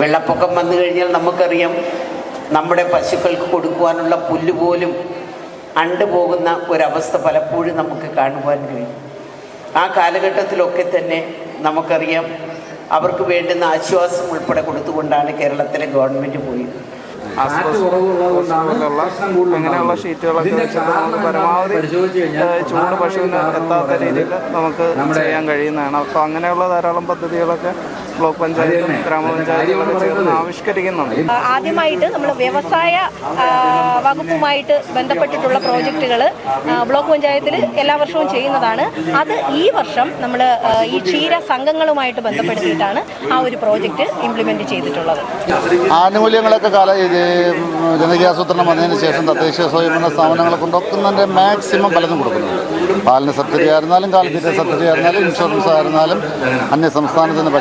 വെള്ളപ്പൊക്കം വന്നു കഴിഞ്ഞാൽ നമുക്കറിയാം നമ്മുടെ പശുക്കൾക്ക് കൊടുക്കുവാനുള്ള പുല്ല് പോലും അണ്ടുപോകുന്ന ഒരവസ്ഥ പലപ്പോഴും നമുക്ക് കാണുവാൻ കഴിയും. ആ കാലഘട്ടത്തിലൊക്കെ തന്നെ നമുക്കറിയാം അവർക്ക് വേണ്ടുന്ന ആശ്വാസം ഉൾപ്പെടെ കൊടുത്തുകൊണ്ടാണ് കേരളത്തിലെ ഗവൺമെന്റ് പോയത്. അങ്ങനെയുള്ള ഷീറ്റുകളൊക്കെ വെച്ചിട്ട് പരമാവധി ചൂട് പശുവിന് എത്താത്ത രീതിയിൽ നമുക്ക് ചെയ്യാൻ കഴിയുന്നതാണ്. അപ്പോൾ അങ്ങനെയുള്ള ധാരാളം പദ്ധതികളൊക്കെ ബ്ലോക്ക് പഞ്ചായത്തും ഗ്രാമപഞ്ചായത്തും ചേർന്ന് ആവിഷ്കരിക്കുന്നുണ്ട്. ആദ്യമായിട്ട് നമ്മൾ വ്യവസായ വകുപ്പുമായിട്ട് ബന്ധപ്പെട്ടിട്ടുള്ള പ്രോജക്റ്റുകൾ ബ്ലോക്ക് പഞ്ചായത്തിൽ എല്ലാ വർഷവും ചെയ്യുന്നതാണ്. അത് ഈ വർഷം നമ്മൾ ഈ ക്ഷീര സംഘങ്ങളുമായിട്ട് ബന്ധപ്പെടുത്തിയിട്ടാണ് ആ ഒരു പ്രോജക്റ്റ് ഇംപ്ലിമെന്റ് ചെയ്തിട്ടുള്ളത്. ആനുകൂല്യങ്ങളൊക്കെ കാല ഇത് ജനകീയാസൂത്രണം വന്നതിന് ശേഷം തദ്ദേശ സ്വയംഭരണ സ്ഥാപനങ്ങളെ കൊണ്ടൊക്കുന്നതിന്റെ മാക്സിമം പലതും കൊടുക്കുന്നു പാലിന് സബ്സിഡി ആയിരുന്നാലും കാലിത്തീറ്റ സബ്സിഡി ആയിരുന്നാലും ഇൻഷുറൻസ് ആയിരുന്നാലും അന്യ സംസ്ഥാനത്ത് നിന്ന്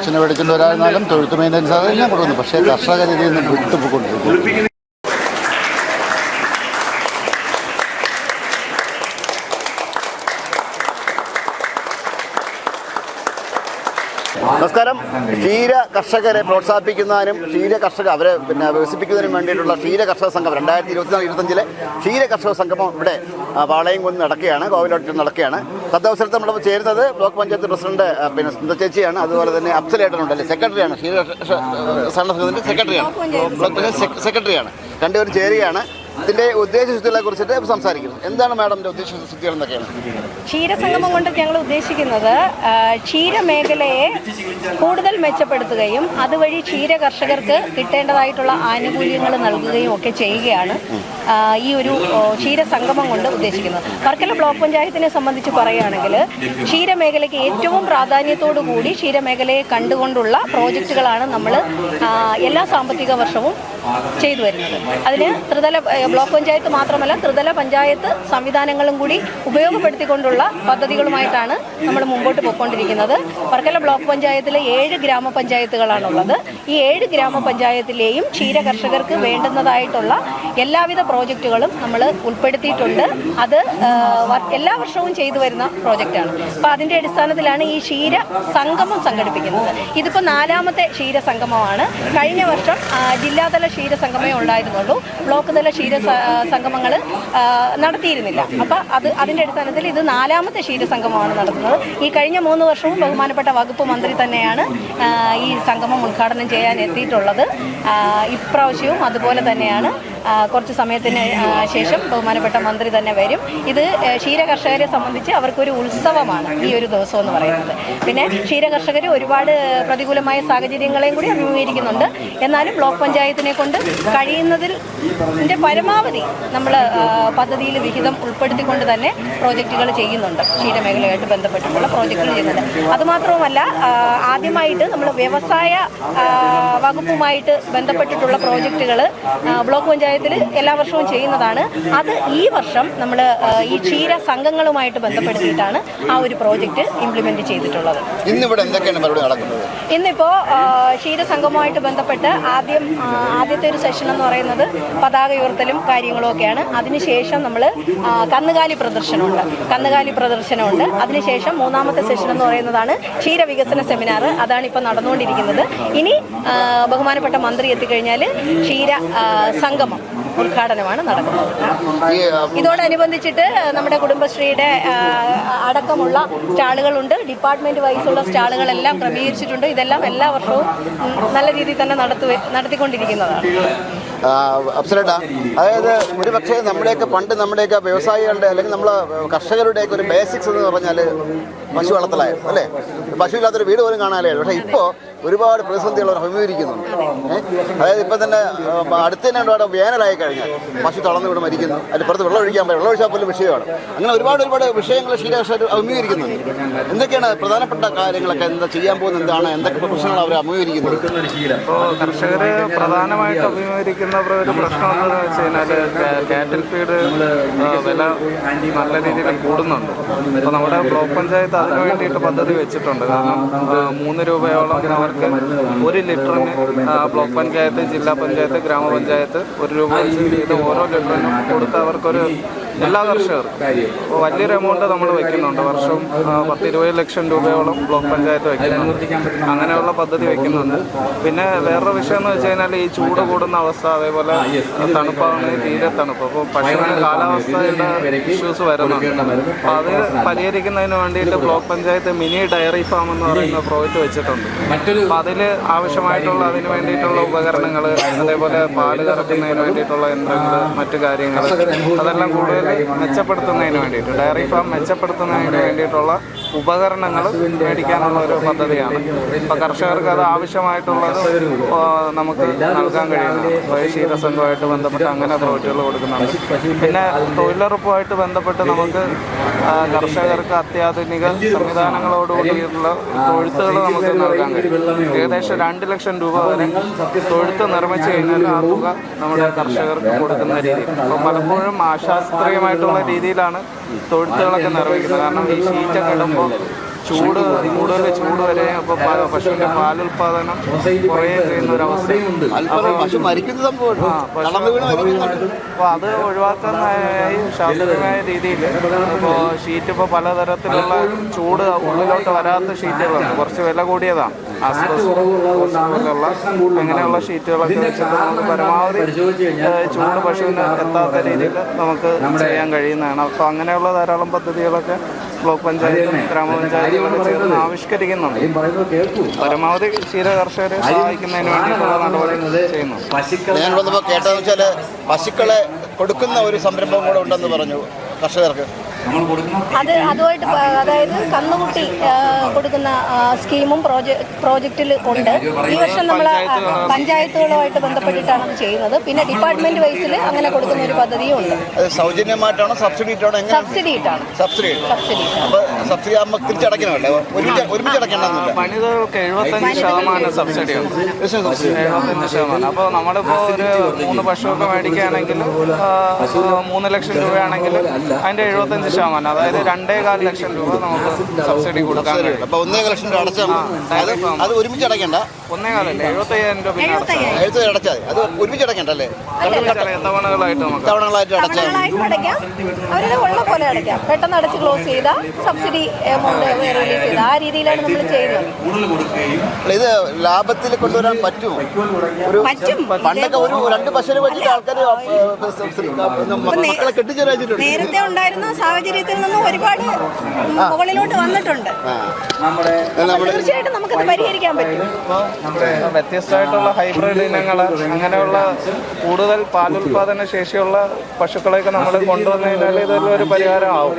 പശുവിനെ മേടിക്കേണ്ടവരായിരുന്നാലും തൊഴുത്ത് മെയിന്റനൻസ് അതെല്ലാം കൊടുക്കുന്നു പക്ഷേ കർഷകർ ഇതിൽ നിന്ന് വിട്ടുപോയിക്കൊണ്ടിരിക്കുന്നു. നമസ്കാരം. ക്ഷീര കർഷകരെ പ്രോത്സാഹിപ്പിക്കുന്നതിനും ക്ഷീര കർഷക അവരെ പിന്നെ വികസിപ്പിക്കുന്നതിനും വേണ്ടിയിട്ടുള്ള ക്ഷീര കർഷക സംഘം രണ്ടായിരത്തി ഇരുപത്തിനാല് ഇരുപത്തഞ്ചിലെ ക്ഷീര കർഷക സംഗമം ഇവിടെ പാളയം കുന്ന് നടക്കുകയാണ് കോവിലോട്ടിൽ നടക്കുകയാണ്. തദ്വസരത്തിൽ നമ്മൾ ചേരുന്നത് ബ്ലോക്ക് പഞ്ചായത്ത് പ്രസിഡന്റ് പിന്നെ സ്മിത ചേച്ചിയാണ്. അതുപോലെ തന്നെ അഫ്സലേട്ടനുണ്ട് അല്ലേ സെക്രട്ടറിയാണ് ക്ഷീര സംഘത്തിന്റെ സഹകരണ സെക്രട്ടറിയാണ്. ബ്ലോക്ക് പഞ്ചായത്ത് സെക്രട്ടറിയാണ്. രണ്ടുപേരും ചേരുകയാണ്. ഇതിന്റെ ഉദ്ദേശശുദ്ധികളെ കുറിച്ചിട്ട് സംസാരിക്കുന്നു. എന്താണ് മാഡത്തിന്റെ ഉദ്ദേശശുദ്ധികൾ എന്നൊക്കെയാണ്? ക്ഷീരസംഗമം കൊണ്ട് ഞങ്ങൾ ഉദ്ദേശിക്കുന്നത് ക്ഷീരമേഖലയെ കൂടുതൽ മെച്ചപ്പെടുത്തുകയും അതുവഴി ക്ഷീര കർഷകർക്ക് കിട്ടേണ്ടതായിട്ടുള്ള ആനുകൂല്യങ്ങൾ നൽകുകയും ഒക്കെ ചെയ്യുകയാണ് ഈ ഒരു ക്ഷീരസംഗമം കൊണ്ട് ഉദ്ദേശിക്കുന്നത്. വർക്കല ബ്ലോക്ക് പഞ്ചായത്തിനെ സംബന്ധിച്ച് പറയുകയാണെങ്കിൽ ക്ഷീരമേഖലയ്ക്ക് ഏറ്റവും പ്രാധാന്യത്തോടു കൂടി ക്ഷീരമേഖലയെ കണ്ടുകൊണ്ടുള്ള പ്രോജക്റ്റുകളാണ് നമ്മൾ എല്ലാ സാമ്പത്തിക വർഷവും ചെയ്തു വരുന്നത്. അതിന് ത്രിതല ബ്ലോക്ക് പഞ്ചായത്ത് മാത്രമല്ല ത്രിതല പഞ്ചായത്ത് സംവിധാനങ്ങളും കൂടി ഉപയോഗപ്പെടുത്തിക്കൊണ്ടുള്ള പദ്ധതികളുമായിട്ടാണ് നമ്മൾ മുമ്പോട്ട് പോയിക്കൊണ്ടിരിക്കുന്നത്. വർക്കല ബ്ലോക്ക് പഞ്ചായത്തിലെ ഏഴ് ഗ്രാമപഞ്ചായത്തുകളാണുള്ളത്. ഈ ഏഴ് ഗ്രാമപഞ്ചായത്തിലെയും ക്ഷീര കർഷകർക്ക് വേണ്ടുന്നതായിട്ടുള്ള എല്ലാവിധ പ്രോജക്റ്റുകളും നമ്മൾ ഉൾപ്പെടുത്തിയിട്ടുണ്ട്. അത് എല്ലാ വർഷവും ചെയ്തു വരുന്ന പ്രോജക്റ്റാണ്. അപ്പോൾ അതിന്റെ അടിസ്ഥാനത്തിലാണ് ഈ ക്ഷീര സംഗമം സംഘടിപ്പിക്കുന്നത്. ഇതിപ്പോൾ നാലാമത്തെ ക്ഷീര സംഗമമാണ്. കഴിഞ്ഞ വർഷം ജില്ലാതല ക്ഷീര സംഗമേ ഉണ്ടായിരുന്നുള്ളൂ. ബ്ലോക്ക് തല ക്ഷീര സംഗമങ്ങൾ നടത്തിയിരുന്നില്ല. അപ്പോൾ അത് അതിന്റെ അടിസ്ഥാനത്തിൽ ഇത് നാലാമത്തെ ക്ഷീര സംഗമമാണ് നടത്തുന്നത് ഈ കഴിഞ്ഞ മൂന്ന് വർഷവും ബഹുമാനപ്പെട്ട വകുപ്പ് മന്ത്രി തന്നെയാണ് ഈ സംഗമം ഉദ്ഘാടനം ചെയ്യാൻ എത്തിയിട്ടുള്ളത്. ഇപ്രാവശ്യവും അതുപോലെ തന്നെയാണ്. കുറച്ച് സമയത്തിന് ശേഷം ബഹുമാനപ്പെട്ട മന്ത്രി തന്നെ വരും. ഇത് ക്ഷീരകർഷകരെ ക്ഷീര കർഷകരെ സംബന്ധിച്ച് അവർക്കൊരു ഉത്സവമാണ് ഈ ഒരു ദിവസം എന്ന് പറയുന്നത്. പിന്നെ ക്ഷീര കർഷകർ ഒരുപാട് പ്രതികൂലമായ സാഹചര്യങ്ങളെയും കൂടി അഭിമുഖീകരിക്കുന്നുണ്ട്. എന്നാലും ബ്ലോക്ക് പഞ്ചായത്തിനെ കൊണ്ട് കഴിയുന്നതിൽ പരമാവധി നമ്മൾ പദ്ധതിയിൽ വിഹിതം ഉൾപ്പെടുത്തിക്കൊണ്ട് തന്നെ പ്രോജക്റ്റുകൾ ചെയ്യുന്നുണ്ട്. ക്ഷീരമേഖലയായിട്ട് ബന്ധപ്പെട്ടിട്ടുള്ള പ്രോജക്റ്റുകൾ ചെയ്യുന്നുണ്ട്. അതുമാത്രവുമല്ല ആദ്യമായിട്ട് നമ്മൾ വ്യവസായ വകുപ്പുമായിട്ട് ബന്ധപ്പെട്ടിട്ടുള്ള പ്രോജക്റ്റുകൾ ബ്ലോക്ക് പഞ്ചായത്തിൽ എല്ലാ വർഷവും ചെയ്യുന്നതാണ്. അത് ഈ വർഷം നമ്മൾ ഈ ക്ഷീര സംഘങ്ങളുമായിട്ട് ബന്ധപ്പെടുത്തിയിട്ടാണ് ആ ഒരു പ്രോജക്റ്റ് ഇംപ്ലിമെന്റ് ചെയ്തിട്ടുള്ളത്. ഇന്നിവിടെ എന്തൊക്കെയാണ് പരിപാടി നടക്കുന്നത്? ഇന്നിപ്പോ ആ, ക്ഷീരസംഗമവുമായിട്ട് ബന്ധപ്പെട്ട് ആദ്യം ആദ്യത്തെ ഒരു സെഷൻ എന്ന് പറയുന്നത് പതാക ഉയർത്തലും കാര്യങ്ങളും ഒക്കെയാണ്. അതിനുശേഷം നമ്മൾ കന്നുകാലി പ്രദർശനമുണ്ട്. കന്നുകാലി പ്രദർശനമുണ്ട്. അതിനുശേഷം മൂന്നാമത്തെ സെഷൻ എന്ന് പറയുന്നതാണ് ക്ഷീരവികസന സെമിനാർ അതാണ് ഇപ്പോൾ നടന്നുകൊണ്ടിരിക്കുന്നത്. ഇനി ബഹുമാനപ്പെട്ട മന്ത്രി എത്തിക്കഴിഞ്ഞാൽ ക്ഷീര സംഗമം. ഉദ്ഘാടനമാണ് നടക്കുന്നത്. ഇതോടനുബന്ധിച്ചിട്ട് നമ്മുടെ കുടുംബശ്രീയുടെ അടക്കമുള്ള സ്റ്റാളുകളുണ്ട്. ഡിപ്പാർട്ട്മെന്റ് വൈസുള്ള സ്റ്റാളുകളെല്ലാം ക്രമീകരിച്ചിട്ടുണ്ട്. ഇതെല്ലാം എല്ലാ വർഷവും നല്ല രീതിയിൽ തന്നെ നടത്തി നടത്തിക്കൊണ്ടിരിക്കുന്നതാണ്. ആ, അതായത് ഒരു പക്ഷേ നമ്മുടെയൊക്കെ പണ്ട് നമ്മുടെയൊക്കെ വ്യവസായികളുടെ അല്ലെങ്കിൽ നമ്മളെ കർഷകരുടെയൊക്കെ ഒരു ബേസിക്സ് എന്ന് പറഞ്ഞാൽ പശു വളർത്തലായിരുന്നു അല്ലേ? പശു ഇല്ലാത്തൊരു വീട് പോലും കാണാനായിരുന്നു പക്ഷേ ഇപ്പോൾ ഒരുപാട് പ്രതിസന്ധികൾ അവർ അഭിമുഖീകരിക്കുന്നുണ്ട് അതായത് ഇപ്പം തന്നെ അടുത്ത് തന്നെ ഒരുപാട് വേനലായി കഴിഞ്ഞാൽ പശു തളർന്നു ഇവിടെ മരിക്കുന്നു. അതിന്റെ പുറത്ത് വെള്ളം ഒഴിക്കാൻ പറ്റും വെള്ളം ഒഴിച്ചാൽ പോലും വിഷയമാണ്. അങ്ങനെ ഒരുപാട് ഒരുപാട് വിഷയങ്ങൾ ശീലകർഷകർ അഭിമുഖീകരിക്കുന്നുണ്ട്. എന്തൊക്കെയാണ് പ്രധാനപ്പെട്ട കാര്യങ്ങളൊക്കെ? എന്താ ചെയ്യാൻ പോകുന്നത്? എന്താണ്? എന്തൊക്കെ പ്രശ്നങ്ങൾ അവർ അഭിമുഖീകരിക്കുന്നത് ഇപ്പോൾ കർഷകർ പ്രധാനമായിട്ട് അഭിമുഖീകരിക്കുന്ന ഒരു പ്രശ്നം എന്താണെന്ന് വെച്ച് കഴിഞ്ഞാൽ കാറ്റൽ ഫീഡ് വില നല്ല രീതിയിൽ കൂടുന്നുണ്ട്. അപ്പോൾ നമ്മുടെ ബ്ലോക്ക് പഞ്ചായത്ത് അതിന് വേണ്ടിയിട്ട് പദ്ധതി വെച്ചിട്ടുണ്ട്. കാരണം മൂന്ന് രൂപയോളം അവർക്ക് ഒരു ലിറ്ററിന് ബ്ലോക്ക് പഞ്ചായത്ത് ജില്ലാ പഞ്ചായത്ത് ഗ്രാമപഞ്ചായത്ത് ഒരു രൂപ ഓരോ ലിറ്ററിനും കൊടുത്ത് അവർക്കൊരു എല്ലാ കർഷകർക്കും വലിയൊരു എമൗണ്ട് നമ്മൾ വെക്കുന്നുണ്ട്. വർഷം പത്ത് ഇരുപത് ലക്ഷം രൂപയോളം ബ്ലോക്ക് പഞ്ചായത്ത് വെക്കുന്നുണ്ട്. അങ്ങനെയുള്ള പദ്ധതി വെക്കുന്നുണ്ട്. പിന്നെ വേറൊരു വിഷയം എന്ന് വെച്ച് കഴിഞ്ഞാൽ ഈ ചൂട് കൂടുന്ന അവസ്ഥ അതേപോലെ തണുപ്പാണ് തീരെ തണുപ്പ്. അപ്പോൾ പക്ഷേ കാലാവസ്ഥയുടെ ഇഷ്യൂസ് വരുന്നുണ്ട്. അപ്പോൾ അത് പരിഹരിക്കുന്നതിന് വേണ്ടിയിട്ട് block panchayat mini dairy farm എന്ന് പറയുന്ന പ്രോജക്റ്റ് വെച്ചിട്ടുണ്ട്. അപ്പോൾ അതിൽ ആവശ്യമായിട്ടുള്ള അതിന് വേണ്ടിയിട്ടുള്ള ഉപകരണങ്ങൾ അതേപോലെ പാൽ കറക്കുന്നതിന് വേണ്ടിയിട്ടുള്ള യന്ത്രങ്ങൾ മറ്റു കാര്യങ്ങൾ അതെല്ലാം കൂടുതൽ മെച്ചപ്പെടുത്തുന്നതിന് വേണ്ടിയിട്ട്. ഡയറി ഫാം മെച്ചപ്പെടുത്തുന്നതിന് വേണ്ടിയിട്ടുള്ള ഉപകരണങ്ങൾ മേടിക്കാനുള്ള ഒരു പദ്ധതിയാണ്. അപ്പോൾ കർഷകർക്ക് അത് ആവശ്യമായിട്ടുള്ളത് നമുക്ക് നൽകാൻ കഴിയുന്നതാണ് അപ്പോൾ സംഘമായിട്ട് ബന്ധപ്പെട്ട് അങ്ങനെ പ്രോജക്റ്റുകൾ കൊടുക്കുന്നുണ്ട്. പിന്നെ തൊഴിലുറപ്പുമായിട്ട് ബന്ധപ്പെട്ട് നമുക്ക് കർഷകർക്ക് അത്യാധുനിക സംവിധാനങ്ങളോടുകൂടിയുള്ള തൊഴുത്തുകൾ നമുക്ക് നൽകാൻ കഴിയും. ഏകദേശം രണ്ട് ലക്ഷം രൂപ വരെ തൊഴുത്ത് നിർമ്മിച്ചു കഴിഞ്ഞാൽ ആ തുക നമ്മുടെ കർഷകർക്ക് കൊടുക്കുന്ന രീതി അപ്പോൾ പലപ്പോഴും ആശാസ്ത്രീയമായിട്ടുള്ള രീതിയിലാണ് തൊഴുത്തുകളൊക്കെ നിർവഹിക്കുന്നത് കാരണം ഈ ഷീറ്റൊക്കെ ഇടുമ്പോൾ ചൂട് കൂടുതൽ ചൂട് വരെ അപ്പോൾ പശുവിന്റെ പാലുൽപാദനം കുറയുകയും ചെയ്യുന്ന ഒരു മരിക്കുന്നുണ്ട്. അപ്പോൾ അത് ഒഴിവാക്കാനായി ശാസ്ത്രീയമായ രീതിയിൽ ഇപ്പോൾ ഷീറ്റ് ഇപ്പോൾ പലതരത്തിലുള്ള ചൂട് ഉള്ളിലോട്ട് വരാത്ത ഷീറ്റുകളാണ്. കുറച്ച് വില കൂടിയതാണ്. ആസ്ബസ് പോലുള്ള അങ്ങനെയുള്ള ഷീറ്റുകളൊക്കെ വെച്ചിട്ട് നമുക്ക് പരമാവധി ചൂട് പശുവിന് എത്താത്ത രീതിയിൽ നമുക്ക് ചെയ്യാൻ കഴിയുന്നതാണ്. അപ്പോൾ അങ്ങനെയുള്ള ധാരാളം പദ്ധതികളൊക്കെ ബ്ലോക്ക് പഞ്ചായത്തും ഗ്രാമപഞ്ചായത്തും ചേർന്ന് ആവിഷ്കരിക്കുന്നുണ്ട്. പരമാവധി ക്ഷീര കർഷകരെ സഹായിക്കുന്നതിന് വേണ്ടിയിട്ടുള്ള നടപടി ചെയ്യുന്നു. ഞാൻ വന്നപ്പോൾ കേട്ടതെന്ന് വെച്ചാൽ പശുക്കളെ കൊടുക്കുന്ന ഒരു സംരംഭം കൂടെ ഉണ്ടെന്ന് പറഞ്ഞു കർഷകർക്ക്. അത് അതുമായിട്ട് അതായത് കന്നുകുട്ടി കൊടുക്കുന്ന സ്കീമും പ്രോജക്ട് പ്രോജക്റ്റിൽ ഉണ്ട്. ഈ വർഷം നമ്മൾ പഞ്ചായത്തുകളുമായിട്ട് ബന്ധപ്പെട്ടിട്ടാണ് അത് ചെയ്യുന്നത്. പിന്നെ ഡിപ്പാർട്ട്മെന്റ് വൈസിൽ അങ്ങനെ കൊടുക്കുന്ന ഒരു പദ്ധതിയും ഉണ്ട്. അത് സൗജന്യമായിട്ടാണോ സബ്സിഡി ഇട്ടാണോ സബ്സിഡി ഇട്ടാണ് സബ്സിഡി സബ്സിഡി സബ്സിഡി ആകുമ്പോൾ തിരിച്ചടയ്ക്കണമല്ലേ ഒരുമിച്ച് ഒരുമിച്ച് അടയ്ക്കണമെന്നില്ല പണിതർക്ക് എഴുപത്തഞ്ച് ശതമാനം സബ്സിഡി ഉണ്ട്. എഴുപത്തഞ്ച് ശതമാനം. അപ്പോൾ നമ്മളിപ്പോൾ ഒരു മൂന്ന് പശുവൊക്കെ മേടിക്കുകയാണെങ്കിൽ മൂന്ന് ലക്ഷം രൂപയാണെങ്കിൽ അതിന്റെ എഴുപത്തഞ്ച് ശതമാനം. അതായത് രണ്ടേ കാൽ ലക്ഷം രൂപ നമുക്ക് സബ്സിഡി കൊടുക്കാൻ കഴിയും. അപ്പോൾ ഒന്നേ ലക്ഷം രൂപ അടച്ചാൽ മതി. അത് അത് ഒരുമിച്ച് അടയ്ക്കണ്ട. ഒന്നേ കാലല്ലേ എഴുപത്തയ്യായിരം രൂപ പിന്നെ അടച്ചാൽ മതി. എഴുത്ത് അടച്ചാൽ മതി. അത് ഒരുമിച്ച് അടയ്ക്കണ്ട അല്ലേ? ചില തവണകളായിട്ട് നമുക്ക് തവണകളായിട്ട് അടച്ചാൽ മതി. തവണകളായിട്ട് അടയ്ക്കാം. ഉള്ള പോലെ അടയ്ക്കാം. പെട്ടെന്ന് അടച്ച് ക്ലോസ് ചെയ്താൽ സബ്സിഡി എമൗണ്ട് റിലീസ് ആ രീതിയിലാണ് നമ്മൾ ചെയ്യുന്നത്. അല്ല, ഇത് ലാഭത്തിൽ കൊണ്ടുവരാൻ പറ്റുമോ? ഒരു പറ്റും. പണ്ടൊക്കെ ഒരു രണ്ട് പശുവിനെ വെച്ചിട്ട് ആൾക്കാർ മക്കളെ കെട്ടിച്ചേരാച്ചിട്ടുണ്ട് നേരത്തെ ഉണ്ടായിരുന്ന സാഹചര്യത്തിൽ നിന്നും ഒരുപാട് മുകളിലോട്ട് വന്നിട്ടുണ്ട്. നമ്മൾ തീർച്ചയായിട്ടും നമുക്കത് പരിഹരിക്കാൻ പറ്റും. വ്യത്യസ്തമായിട്ടുള്ള ഹൈബ്രിഡ് ഇനങ്ങൾ അങ്ങനെയുള്ള കൂടുതൽ പാലുൽപാദന ശേഷിയുള്ള പശുക്കളെയൊക്കെ നമ്മൾ കൊണ്ടുവന്നു കഴിഞ്ഞാൽ ഇതൊരു ഒരു പരിഹാരമാവും.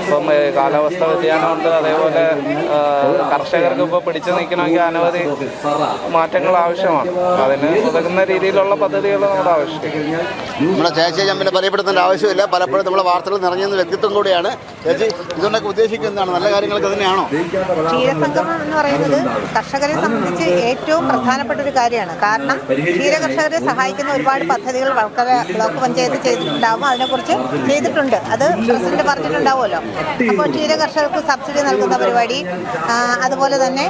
ഇപ്പം കാലാവസ്ഥ വ്യതിയാനമുണ്ട്. അതേപോലെ കർഷകർക്ക് ഇപ്പോൾ പിടിച്ചു നിൽക്കണമെങ്കിൽ അനവധി മാറ്റങ്ങൾ ആവശ്യമാണ്. അതിന് ഉതകുന്ന രീതിയിലുള്ള പദ്ധതികൾ നമ്മുടെ ആവശ്യം നമ്മുടെ ചേച്ചിയെ ഞാൻ പിന്നെ പറയപ്പെടുത്തേണ്ട ആവശ്യമില്ല. പലപ്പോഴും നമ്മുടെ വാർത്തകൾ നിറഞ്ഞുന്ന വ്യക്തിത്വം കൂടിയാണ് ചേച്ചി. ഇതുകൊണ്ടൊക്കെ ഉദ്ദേശിക്കുന്നതാണ് നല്ല കാര്യങ്ങളൊക്കെ തന്നെയാണോ? ക്ഷീരസംഗമം എന്ന് പറയുന്നത് കർഷകരെ സംബന്ധിച്ച് ഏറ്റവും പ്രധാനപ്പെട്ട ഒരു കാര്യമാണ്. കാരണം ക്ഷീര കർഷകരെ സഹായിക്കുന്ന ഒരുപാട് പദ്ധതികൾ വർക്കല ബ്ലോക്ക് പഞ്ചായത്ത് ചെയ്തിട്ടുണ്ടാവും. അതിനെക്കുറിച്ച് ചെയ്തിട്ടുണ്ട്. അത് പ്രസിഡന്റ് പറഞ്ഞിട്ടുണ്ടാവുമല്ലോ. അപ്പോൾ ക്ഷീര കർഷകർക്ക് സബ്സിഡി നൽകുന്ന പരിപാടി അതുപോലെ തന്നെ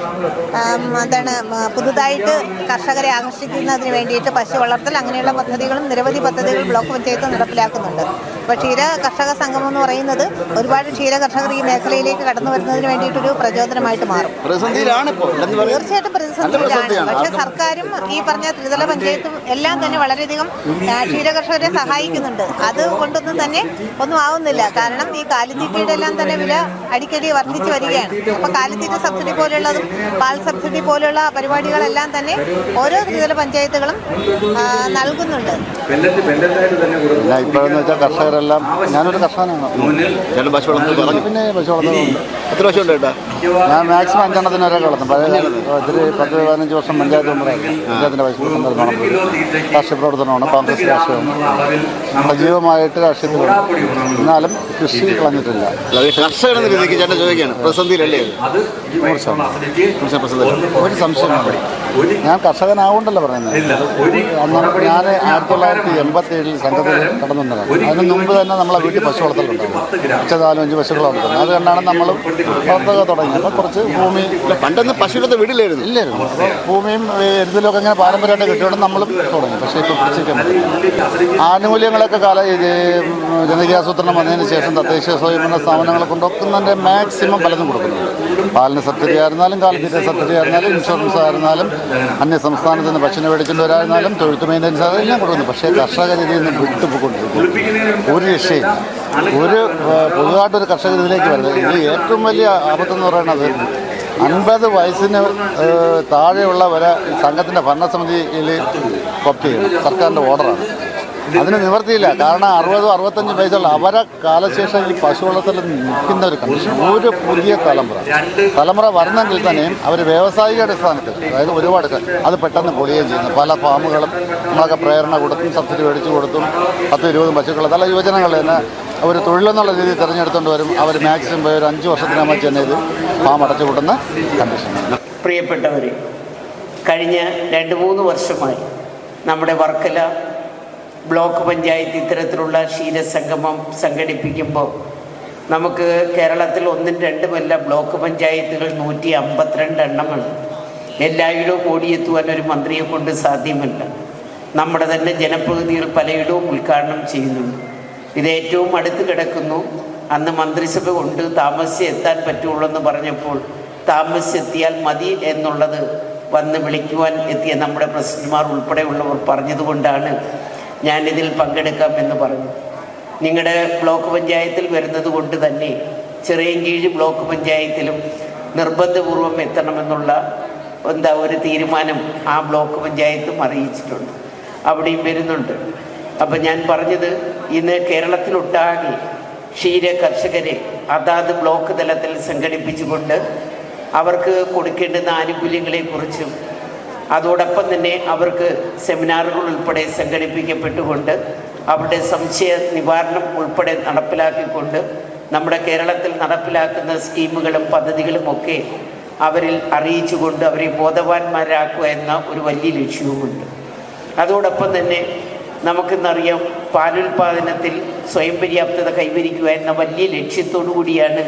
എന്താണ് പുതുതായിട്ട് കർഷകരെ ആകർഷിക്കുന്നതിന് വേണ്ടിയിട്ട് പശു വളർത്തൽ അങ്ങനെയുള്ള പദ്ധതികളും നിരവധി പദ്ധതികൾ ബ്ലോക്ക് പഞ്ചായത്ത് നടപ്പിലാക്കുന്നുണ്ട്. അപ്പോൾ ക്ഷീര കർഷക സംഗമം എന്ന് പറയുന്നത് ഒരുപാട് ക്ഷീര കർഷകർ ഈ മേഖലയിലേക്ക് കടന്നു വരുന്നതിന് വേണ്ടിയിട്ടൊരു പ്രചോദനമായിട്ട് മാറും. തീർച്ചയായിട്ടും പ്രതിസന്ധിയിലാണ്. പക്ഷേ സർക്കാരും ഈ പറഞ്ഞ ത്രിതല പഞ്ചായത്തും എല്ലാം തന്നെ വളരെയധികം ക്ഷീര ക്ഷീരകർഷകരെ സഹായിക്കുന്നുണ്ട്. അത് കൊണ്ടൊന്നും തന്നെ ഒന്നും ആവുന്നില്ല. കാരണം ഈ കാലിത്തീറ്റയുടെ എല്ലാം തന്നെ വില അടിക്കടി വർദ്ധിച്ചു വരികയാണ്. അപ്പൊ കാലിത്തീറ്റ സബ്സിഡി പോലെയുള്ളതും പാൽ സബ്സിഡി പോലെയുള്ള പരിപാടികളെല്ലാം തന്നെ ഓരോ ത്രിതല പഞ്ചായത്തുകളും നൽകുന്നുണ്ട്. ഇല്ല ഇപ്പോഴെന്ന് വെച്ചാൽ കർഷകരെല്ലാം ഞാനൊരു കർഷകനാണ്. പശു പറഞ്ഞു പിന്നെ പശു എത്ര വർഷം ഉണ്ട് കേട്ടോ ഞാൻ മാക്സിമം അഞ്ചെണ്ണത്തിന് വരെ വളർത്തും പഴയ ഒത്തിരി പത്ത് പതിനഞ്ച് വർഷം പഞ്ചായത്ത് പഞ്ചായത്തിന്റെ പൈസ നടന്നത് രാഷ്ട്രീയ പ്രവർത്തനമാണ് കോൺഗ്രസ് രാഷ്ട്രീയമാണ്. സജീവമായിട്ട് രാഷ്ട്രീയത്തിലുണ്ട് എന്നാലും കൃഷി കളഞ്ഞിട്ടില്ല. അല്ലാതെ കർഷകൻ എന്ന രീതിക്ക് ചേട്ടൻ ചോദിക്കുകയാണ് പ്രതിസന്ധിയിലല്ലേ? ഒരു സംശയമില്ല ഞാൻ കർഷകനാവുണ്ടല്ലോ പറയുന്നത്. അന്ന് ഞാൻ ആയിരത്തി തൊള്ളായിരത്തി എൺപത്തി ഏഴിൽ സംഘത്തിൽ കടന്നു വന്നതാണ് അതിന് മുമ്പ് തന്നെ നമ്മളെ വീട്ടിൽ പശു വളർത്തലുണ്ടായിരുന്നു ഉച്ച നാലും അഞ്ച് പശുക്കൾ വളർത്തുന്നത്. അത് കണ്ടാണ് നമ്മൾ വളർത്തുക തുടങ്ങി അപ്പോൾ കുറച്ച് ഭൂമി പണ്ടൊന്നും പശുവിനത്തെ വീട്ടിലായിരുന്നു ഇല്ലായിരുന്നു. അപ്പോൾ ഭൂമിയും എരുതിലൊക്കെ ഇങ്ങനെ പാരമ്പര്യമായിട്ട് കിട്ടിയോണ്ട് നമ്മളും തുടങ്ങി. പക്ഷേ ഇപ്പോൾ പിടിച്ചിരിക്കാൻ പറ്റില്ല. ആനുകൂല്യങ്ങളൊക്കെ കാല ഇത് ജനകീയാസൂത്രണം വന്നതിന് ശേഷം തദ്ദേശീയ സ്വയംഭരണ സ്ഥാപനങ്ങളെ കൊണ്ടൊക്കുന്നതിന്റെ മാക്സിമം പലതും കൊടുക്കുന്നു പാലിന് സബ്സിഡി ആയിരുന്നാലും കാലിത്തീറ്റ സബ്സിഡി ആയിരുന്നാലും ഇൻഷുറൻസ് ആയിരുന്നാലും അന്യ സംസ്ഥാനത്ത് നിന്ന് പശുവിനെ മേടിക്കേണ്ടവരായിരുന്നാലും തൊഴുത്ത് മെയിന്റെനൻസ് എല്ലാം കൊടുക്കുന്നു. പക്ഷേ കർഷകർ ഇതിൽ നിന്ന് വിട്ടുപോയിക്കൊണ്ടിരിക്കുന്നു. ഒരു രക്ഷയും ഒരു പൊതുവായിട്ടൊരു കർഷക കർഷകർ ഇതിലേക്ക് വരുന്നത്. ഇത് ഏറ്റവും വലിയ ആപത്തെന്ന് പറയുന്നത് അൻപത് വയസ്സിന് താഴെയുള്ളവരെ താഴെയുള്ള വരെ സംഘത്തിന്റെ ഭരണസമിതിയിൽ കോപ്പ് ചെയ്യണം. സർക്കാരിന്റെ ഓർഡറാണ്. അതിന് നിവർത്തിയില്ല. കാരണം അറുപതോ അറുപത്തഞ്ച് വയസ്സുള്ള അവരെ കാലശേഷം ഈ പശു വളർത്തൽ നിൽക്കുന്ന ഒരു ഒരു പുതിയ തലമുറ. തലമുറ വരണമെങ്കിൽ തന്നെയും അവർ വ്യാവസായിക അടിസ്ഥാനത്തിൽ അതായത് ഒരുപാട് അത് പെട്ടെന്ന് പൊളിയുകയും ചെയ്യുന്നു. പല ഫാമുകളും നമ്മളൊക്കെ പ്രേരണ കൊടുത്തും സബ്സിഡി മേടിച്ചു കൊടുത്തും പത്ത് ഇരുപതും പശുക്കൾ നല്ല യുവജനങ്ങൾ തന്നെ ഒരു തൊഴിലെന്നുള്ള രീതിയിൽ തിരഞ്ഞെടുത്തുകൊണ്ട് വരും. അവർ മാക്സിമം ഒരു അഞ്ച് വർഷത്തിനകം ചെന്ന് ഇത് ഫാം അടച്ചു കൂട്ടുന്ന കണ്ടീഷനാണ് പ്രിയപ്പെട്ടവർ കഴിഞ്ഞ രണ്ട് മൂന്ന് വർഷമായി നമ്മുടെ വർക്കല ബ്ലോക്ക് പഞ്ചായത്ത് ഇത്തരത്തിലുള്ള ക്ഷീരസംഗമം സംഘടിപ്പിക്കുമ്പോൾ നമുക്ക് കേരളത്തിൽ ഒന്നും രണ്ടുമല്ല ബ്ലോക്ക് പഞ്ചായത്തുകൾ നൂറ്റി അമ്പത്തിരണ്ട് എണ്ണമാണ്. എല്ലായിടവും ഓടിയെത്തുവാൻ ഒരു മന്ത്രിയെ കൊണ്ട് സാധ്യമല്ല. നമ്മുടെ തന്നെ ജനപ്രതിനിധികൾ പലയിടവും ഉദ്ഘാടനം ചെയ്യുന്നുണ്ട്. ഇത് ഏറ്റവും അടുത്ത് കിടക്കുന്നു. അന്ന് മന്ത്രിസഭ കൊണ്ട് താമസിച്ച് എത്താൻ പറ്റുള്ളൂ എന്ന് പറഞ്ഞപ്പോൾ താമസിച്ചെത്തിയാൽ മതി എന്നുള്ളത് വന്ന് വിളിക്കുവാൻ എത്തിയ നമ്മുടെ പ്രസിഡന്റുമാർ ഉൾപ്പെടെയുള്ളവർ പറഞ്ഞതുകൊണ്ടാണ് ഞാനിതിൽ പങ്കെടുക്കാം എന്ന് പറഞ്ഞു. നിങ്ങളുടെ ബ്ലോക്ക് പഞ്ചായത്തിൽ വരുന്നത് കൊണ്ട് തന്നെ ചെറിയൻകീഴ് ബ്ലോക്ക് പഞ്ചായത്തിലും നിർബന്ധപൂർവം എത്തണമെന്നുള്ള എന്താ ഒരു തീരുമാനം ആ ബ്ലോക്ക് പഞ്ചായത്തും അറിയിച്ചിട്ടുണ്ട്. അവിടെയും വരുന്നുണ്ട്. അപ്പം ഞാൻ പറഞ്ഞത് ഇന്ന് കേരളത്തിലൊട്ടാകെ ക്ഷീര കർഷകരെ അതാത് ബ്ലോക്ക് തലത്തിൽ സംഘടിപ്പിച്ചുകൊണ്ട് അവർക്ക് കൊടുക്കേണ്ടുന്ന ആനുകൂല്യങ്ങളെക്കുറിച്ചും അതോടൊപ്പം തന്നെ അവർക്ക് സെമിനാറുകൾ ഉൾപ്പെടെ സംഘടിപ്പിക്കപ്പെട്ടുകൊണ്ട് അവരുടെ സംശയ നിവാരണം ഉൾപ്പെടെ നടപ്പിലാക്കിക്കൊണ്ട് നമ്മുടെ കേരളത്തിൽ നടപ്പിലാക്കുന്ന സ്കീമുകളും പദ്ധതികളും ഒക്കെ അവരിൽ അറിയിച്ചുകൊണ്ട് അവരെ ബോധവാന്മാരാക്കുക എന്ന ഒരു വലിയ ലക്ഷ്യവുമുണ്ട്. അതോടൊപ്പം തന്നെ നമുക്കിന്നറിയാം പാലുൽപാദനത്തിൽ സ്വയം പര്യാപ്തത കൈവരിക്കുക എന്ന വലിയ ലക്ഷ്യത്തോടു കൂടിയാണ്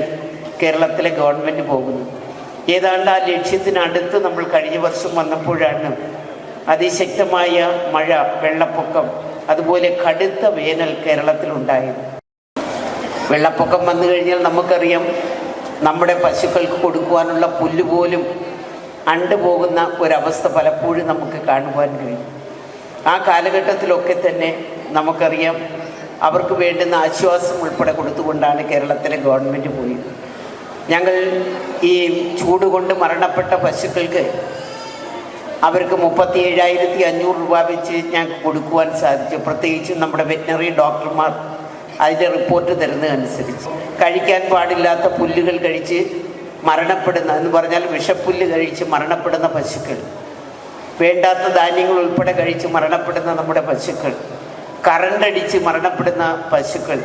കേരളത്തിലെ ഗവൺമെന്റ് പോകുന്നത്. ഏതാണ്ട് ആ ലക്ഷ്യത്തിനടുത്ത് നമ്മൾ കഴിഞ്ഞ വർഷം വന്നപ്പോഴാണ് അതിശക്തമായ മഴ വെള്ളപ്പൊക്കം അതുപോലെ കടുത്ത വേനൽ കേരളത്തിലുണ്ടായത് വെള്ളപ്പൊക്കം വന്നു കഴിഞ്ഞാൽ നമുക്കറിയാം നമ്മുടെ പശുക്കൾക്ക് കൊടുക്കുവാനുള്ള പുല്ല് പോലും അണ്ടുപോകുന്ന ഒരവസ്ഥ പലപ്പോഴും നമുക്ക് കാണുവാൻ കഴിയും. ആ കാലഘട്ടത്തിലൊക്കെ തന്നെ നമുക്കറിയാം അവർക്ക് വേണ്ടുന്ന ആശ്വാസം ഉൾപ്പെടെ കൊടുത്തുകൊണ്ടാണ് കേരളത്തിലെ ഗവൺമെന്റ് പോയത്. ഞങ്ങൾ ഈ ചൂട് കൊണ്ട് മരണപ്പെട്ട പശുക്കൾക്ക് അവർക്ക് മുപ്പത്തി ഏഴായിരത്തി അഞ്ഞൂറ് രൂപ വെച്ച് ഞങ്ങൾക്ക് കൊടുക്കുവാൻ സാധിച്ചു. പ്രത്യേകിച്ച് നമ്മുടെ വെറ്റിനറി ഡോക്ടർമാർ അതിന്റെ റിപ്പോർട്ട് തരുന്നതനുസരിച്ച്. കഴിക്കാൻ പാടില്ലാത്ത പുല്ലുകൾ കഴിച്ച് മരണപ്പെടുന്ന എന്ന് പറഞ്ഞാൽ വിഷപ്പുല്ല് കഴിച്ച് മരണപ്പെടുന്ന പശുക്കൾ. വേണ്ടാത്ത ധാന്യങ്ങൾ ഉൾപ്പെടെ കഴിച്ച് മരണപ്പെടുന്ന നമ്മുടെ പശുക്കൾ. കറണ്ടടിച്ച് മരണപ്പെടുന്ന പശുക്കൾ.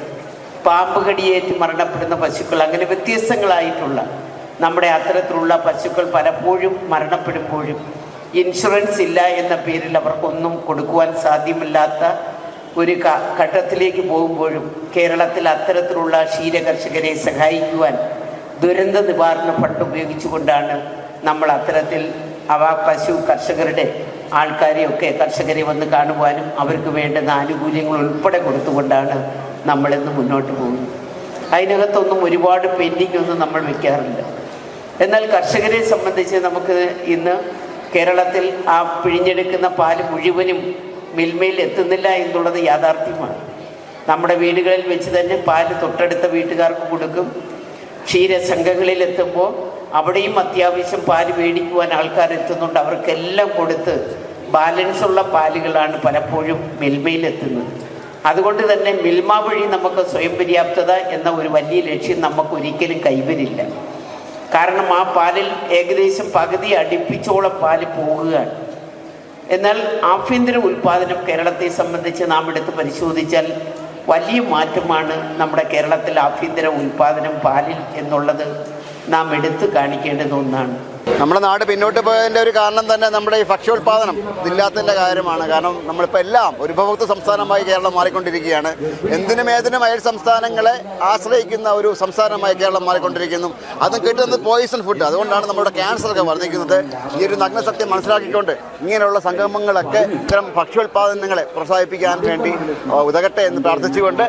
പാമ്പ് കടിയേറ്റ് മരണപ്പെടുന്ന പശുക്കൾ. അങ്ങനെ വ്യത്യസ്തങ്ങളായിട്ടുള്ള നമ്മുടെ അത്തരത്തിലുള്ള പശുക്കൾ പലപ്പോഴും മരണപ്പെടുമ്പോഴും ഇൻഷുറൻസ് ഇല്ല എന്ന പേരിൽ അവർക്കൊന്നും കൊടുക്കുവാൻ സാധ്യമല്ലാത്ത ഒരു ഘട്ടത്തിലേക്ക് പോകുമ്പോഴും കേരളത്തിൽ അത്തരത്തിലുള്ള ക്ഷീരകർഷകരെ സഹായിക്കുവാൻ ദുരന്ത നിവാരണ ഫണ്ട് ഉപയോഗിച്ചുകൊണ്ടാണ് നമ്മൾ അത്തരത്തിൽ അവ പശു കർഷകരുടെ ആൾക്കാരെയൊക്കെ കർഷകരെ വന്ന് കാണുവാനും അവർക്ക് വേണ്ടുന്ന ആനുകൂല്യങ്ങൾ ഉൾപ്പെടെ കൊടുത്തുകൊണ്ടാണ് നമ്മളിന്ന് മുന്നോട്ട് പോകുന്നു. അതിനകത്തൊന്നും ഒരുപാട് പെൻഡിങ് ഒന്നും നമ്മൾ വെക്കാറില്ല. എന്നാൽ കർഷകരെ സംബന്ധിച്ച് നമുക്ക് ഇന്ന് കേരളത്തിൽ ആ പിഴിഞ്ഞെടുക്കുന്ന പാൽ മുഴുവനും മിൽമയിൽ എത്തുന്നില്ല എന്നുള്ളത് യാഥാർത്ഥ്യമാണ്. നമ്മുടെ വീടുകളിൽ വെച്ച് തന്നെ പാൽ തൊട്ടടുത്ത വീട്ടുകാർക്ക് കൊടുക്കും. ക്ഷീരസംഘങ്ങളിൽ എത്തുമ്പോൾ അവിടെയും അത്യാവശ്യം പാൽ മേടിക്കുവാൻ ആൾക്കാർ എത്തുന്നുണ്ട്. അവർക്കെല്ലാം കൊടുത്ത് ബാലൻസുള്ള പാലുകളാണ് പലപ്പോഴും മിൽമയിൽ എത്തുന്നത്. അതുകൊണ്ട് തന്നെ മിൽമ വഴി നമുക്ക് സ്വയം പര്യാപ്തത എന്ന ഒരു വലിയ ലക്ഷ്യം നമുക്ക് ഒരിക്കലും കൈവരില്ല. കാരണം ആ പാലിൽ ഏകദേശം പകുതി അടുപ്പിച്ചോളം പാൽ പോകുകയാണ് എന്നാൽ ആഭ്യന്തര ഉൽപാദനം കേരളത്തെ സംബന്ധിച്ച് നാം എടുത്ത് പരിശോധിച്ചാൽ വലിയ മാറ്റമാണ് നമ്മുടെ കേരളത്തിൽ ആഭ്യന്തര ഉൽപാദനം പാലിൽ എന്നുള്ളത് നാം എടുത്തു കാണിക്കേണ്ടുന്ന ഒന്നാണ്. നമ്മുടെ നാട് പിന്നോട്ട് പോയതിന്റെ ഒരു കാരണം തന്നെ നമ്മുടെ ഈ ഭക്ഷ്യോൽപാദനം ഇതില്ലാത്തതിന്റെ കാര്യമാണ്. കാരണം നമ്മളിപ്പോൾ എല്ലാം ഒരു ഉപഭോക്തൃ സംസ്ഥാനമായി കേരളം മാറിക്കൊണ്ടിരിക്കുകയാണ്. എന്തിനും ഏതിനും അയൽ സംസ്ഥാനങ്ങളെ ആശ്രയിക്കുന്ന ഒരു സംസ്ഥാനമായി കേരളം മാറിക്കൊണ്ടിരിക്കുന്നു. അതും കിട്ടുന്നത് പോയിസൺ ഫുഡ് അതുകൊണ്ടാണ് നമ്മുടെ ക്യാൻസറൊക്കെ വർദ്ധിക്കുന്നത്. ഈ ഒരു നഗ്നസത്യം മനസ്സിലാക്കിക്കൊണ്ട് ഇങ്ങനെയുള്ള സംഗമങ്ങളൊക്കെ ഇത്തരം ഭക്ഷ്യോൽപാദനങ്ങളെ പ്രോത്സാഹിപ്പിക്കാൻ വേണ്ടി ഉതകട്ടെ എന്ന് പ്രാർത്ഥിച്ചുകൊണ്ട്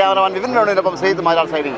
ക്യാമറമാൻ വിപിൻ ശ്രീത് സെയ്ത് മാരാൾ സൈനിക.